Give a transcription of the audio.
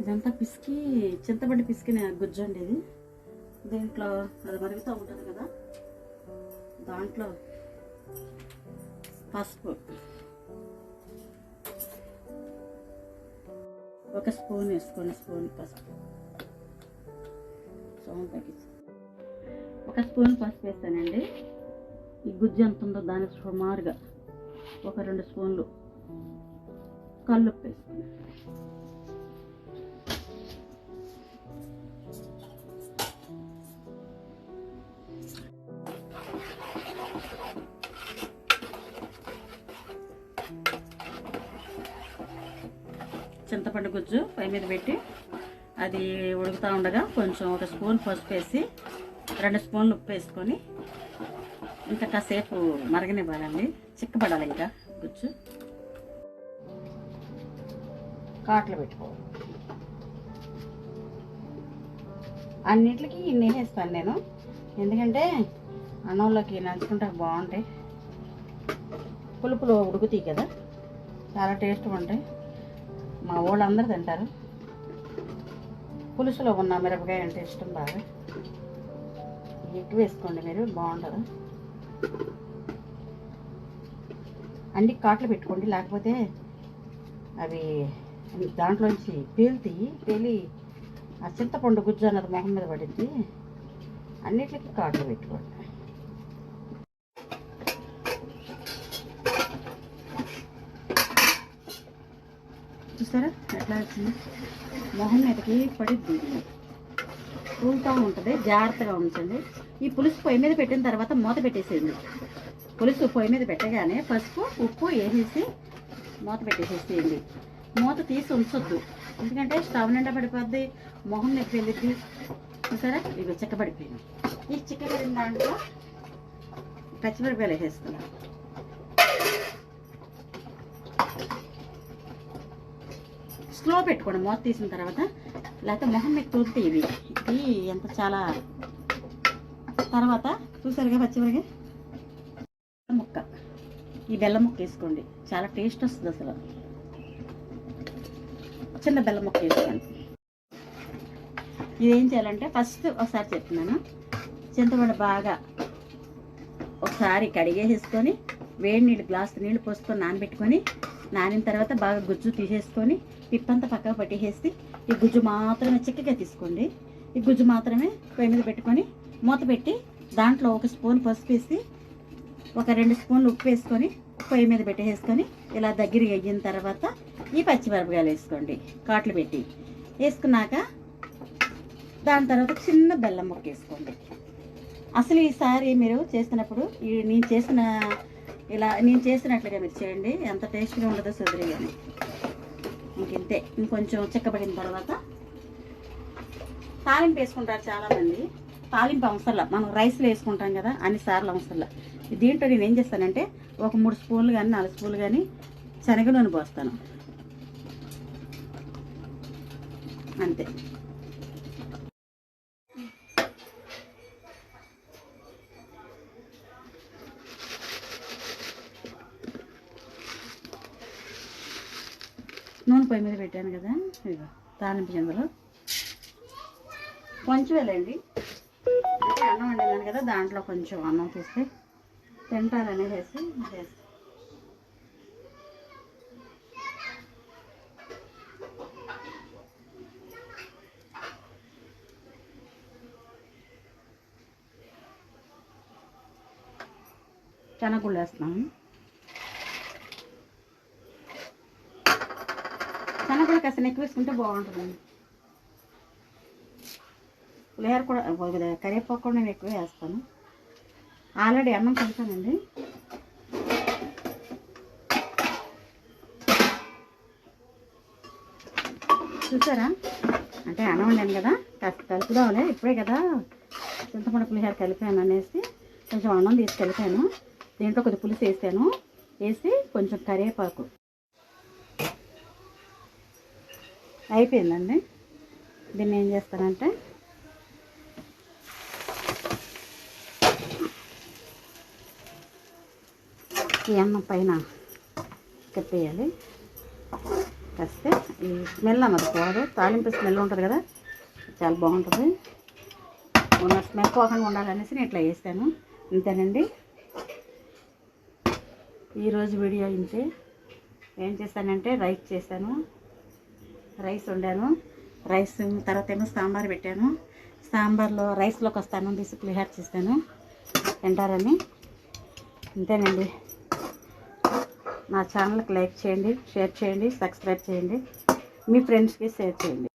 ఇదంతా పిసికి చింతపండు పిసికిన గుజ్జు అండి ఇది. దీంట్లో అది మరుగుతూ ఉంటుంది కదా. దాంట్లో పసుపు. ఒక స్పూన్ వేసుకోండి స్పూన్ పసుపు. సౌండ్ తగ్గించి ఒక స్పూన్ పసుపు వేస్తానండి. ఈ గుజ్జు ఎంత ఉందో దానికి సుమారుగా ఒక రెండు స్పూన్లు కల్లుప్పు వేసుకున్నాను చింతపండు గుజ్జు పై మీద పెట్టి అది ఉడుకుతూ ఉండగా కొంచెం ఒక స్పూన్ పసుపు వేసి రెండు స్పూన్లు ఉప్పు వేసుకొని ఇంకా కాసేపు మరగనివ్వాలండి. చిక్కబడాలి ఇంకా గుజ్జు. కాట్లు పెట్టుకోవాలి. అన్నిటికి ఇన్ని వేస్తాను నేను. ఎందుకంటే అన్నంలోకి నంచుకుంటే బాగుంటాయి. పులుపులు ఉడుకుతాయి కదా. చాలా టేస్ట్గా ఉంటాయి. మా వాళ్ళందరూ తింటారు. పులుసులో ఉన్న మిరపకాయ అంటే ఇష్టం బాగా. ఎక్కువ వేసుకోండి మీరు బాగుంటుంది అన్ని కాట్లు పెట్టుకోండి లేకపోతే అవి దాంట్లోంచి పేలుతాయి. పేలి ఆ చింతపండు గుజ్జు అన్నది మొహం మీద పడింది అన్నిటికీ కాట్లు పెట్టుకోండి. చూసారా ఎట్లా వచ్చింది మొహం మీదకి పడిద్ది. కూలుతూ ఉంటుంది జాగ్రత్తగా ఉంచండి. ఈ పులుసు పొయ్యి మీద పెట్టిన తర్వాత మూత పెట్టేసేయండి. పులుసు పొయ్యి మీద పెట్టగానే పసుపు ఉప్పు వేసేసి మూత పెట్టేసేసేయండి. మూత తీసి ఉంచొద్దు. ఎందుకంటే స్టవ్ నిండా పడిపోద్ది మొహం నొప్పి వెళ్ళిద్ది. చూసారా? ఇవి చిక్కబడిపోయింది. ఈ చిక్కబడిన దాంట్లో పచ్చిమిరపకాయలు వేసేస్తున్నాను స్లో పెట్టుకోండి మూత తీసిన తర్వాత లేకపోతే మొహం మీకు తోలుతాయి ఇవి. ఇది ఎంత చాలా తర్వాత చూసారుగా పచ్చిమిరగా ముక్క. ఈ బెల్లం ముక్క వేసుకోండి. చాలా టేస్ట్ వస్తుంది అసలు. చిన్న బెల్లం ముక్క వేసుకోండి. ఇది ఏం చేయాలంటే ఫస్ట్ ఒకసారి చెప్తున్నాను. చింతపండు బాగా ఒకసారి కడిగేసేసుకొని వేడి నీళ్ళు గ్లాస్ నీళ్ళు పోసుకొని నానబెట్టుకొని నానిన తర్వాత బాగా గుజ్జు తీసేసుకొని పిప్పంతా పక్కకు పట్టేసేసి ఈ గుజ్జు మాత్రమే చిక్కగా తీసుకోండి. ఈ గుజ్జు మాత్రమే పొయ్యి మీద పెట్టుకొని మూత పెట్టి దాంట్లో ఒక స్పూన్ పసుపు వేసి ఒక రెండు స్పూన్లు ఉప్పు వేసుకొని పొయ్యి మీద పెట్టేసుకొని ఇలా దగ్గరికి అయిన తర్వాత ఈ పచ్చిమిరపకాయలు వేసుకోండి. కాట్లు పెట్టి వేసుకున్నాక దాని తర్వాత చిన్న బెల్లం ముక్క వేసుకోండి. అసలు ఈసారి మీరు చేసినప్పుడు ఈ నేను చేసిన ఇలా నేను చేసినట్లుగా మీరు చేయండి. ఎంత టేస్ట్గా ఉండదో సుదరి కానీ ఇంకింతే ఇంకొంచెం చిక్కబడిన తర్వాత తాలింపు వేసుకుంటారు చాలామంది. తాలింపు అవసరంలా. మనం రైస్లో వేసుకుంటాం కదా అన్ని సార్లు అవసరంలా. దీంట్లో నేను ఏం చేస్తానంటే ఒక మూడు స్పూన్లు కానీ నాలుగు స్పూన్లు కానీ శనగ నూనె పోస్తాను. అంతే. నూనె పొయ్యి మీద పెట్టాను కదా. ఇదిగో తాలింపు గింజలు కొంచెం వెళ్ళండి అంటే అన్నం వండినాను కదా దాంట్లో కొంచెం అన్నం తీస్తే తింటారని వేసి వేసి శనగగుళ్ళు వేస్తున్నాము. కాస్త ఎక్కువ వేసుకుంటే బాగుంటుంది పులిహోర కూడా కరివేపాకు కూడా నేను ఎక్కువ వేస్తాను. ఆల్రెడీ అన్నం కలిపానండి. చూసారా? అంటే అన్నం వండాను కదా కాస్త కలుపుదాంలే ఇప్పుడే కదా చింతపండు పులిహోర కలిపాను అనేసి కొంచెం అన్నం తీసి కలిపాను. దీంట్లో కొద్దిగా పులుసు వేసాను వేసి కొంచెం కరివేపాకు. అయిపోయిందండి. దీన్ని ఏం చేస్తానంటే ఈ అన్నం పైన కప్పేయాలి కస్తే ఈ స్మెల్ అన్నది పోదు. తాలింపు స్మెల్ ఉంటుంది కదా చాలా బాగుంటుంది. ఉన్న స్మెల్ పోకుండా ఉండాలనేసి నేను ఇట్లా వేస్తాను అంతేనండి ఈరోజు వీడియో ఇంతే. ఏం చేశానంటే రైస్ చేశాను రైస్ వండాను. రైస్ తర్వాత ఏమో సాంబార్ పెట్టాను. సాంబార్లో రైస్లోకి వస్తాను తీసి క్లియర్ చేస్తాను. తింటారని. అంతేనండి నా ఛానల్కి లైక్ చేయండి షేర్ చేయండి సబ్స్క్రైబ్ చేయండి. మీ ఫ్రెండ్స్కి షేర్ చేయండి.